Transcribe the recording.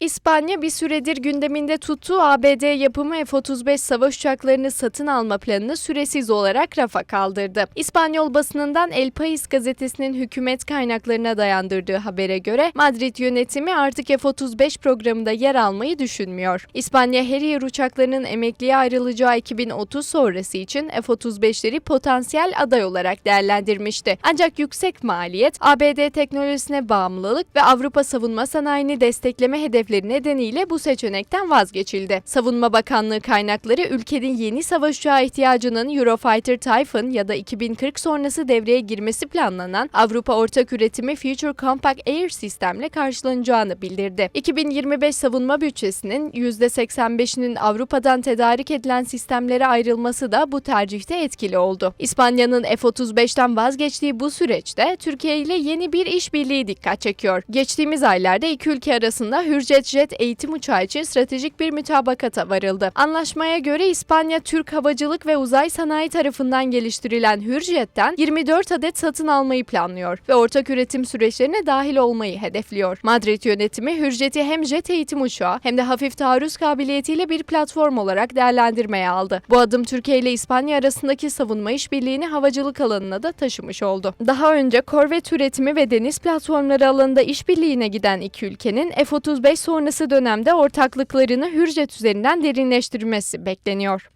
İspanya bir süredir gündeminde tuttuğu ABD yapımı F-35 savaş uçaklarını satın alma planını süresiz olarak rafa kaldırdı. İspanyol basınından El País gazetesinin hükümet kaynaklarına dayandırdığı habere göre Madrid yönetimi artık F-35 programında yer almayı düşünmüyor. İspanya Harrier uçaklarının emekliye ayrılacağı 2030 sonrası için F-35'leri potansiyel aday olarak değerlendirmişti. Ancak yüksek maliyet, ABD teknolojisine bağımlılık ve Avrupa savunma sanayini destekleme hedefleri nedeniyle bu seçenekten vazgeçildi. Savunma Bakanlığı kaynakları ülkenin yeni savaş uçağı ihtiyacının Eurofighter Typhoon ya da 2040 sonrası devreye girmesi planlanan Avrupa ortak üretimi Future Compact Air sistemle karşılanacağını bildirdi. 2025 savunma bütçesinin %85'inin Avrupa'dan tedarik edilen sistemlere ayrılması da bu tercihte etkili oldu. İspanya'nın F-35'ten vazgeçtiği bu süreçte Türkiye ile yeni bir işbirliği dikkat çekiyor. Geçtiğimiz aylarda iki ülke arasında Hürjet Jet eğitim uçağı için stratejik bir mütabakata varıldı. Anlaşmaya göre İspanya Türk Havacılık ve Uzay Sanayi tarafından geliştirilen Hürjet'ten 24 adet satın almayı planlıyor ve ortak üretim süreçlerine dahil olmayı hedefliyor. Madrid yönetimi Hürjet'i hem jet eğitim uçağı hem de hafif taarruz kabiliyetiyle bir platform olarak değerlendirmeye aldı. Bu adım Türkiye ile İspanya arasındaki savunma işbirliğini havacılık alanına da taşımış oldu. Daha önce korvet üretimi ve deniz platformları alanında işbirliğine giden iki ülkenin F-35 sonrası dönemde ortaklıklarını Hürjet üzerinden derinleştirmesi bekleniyor.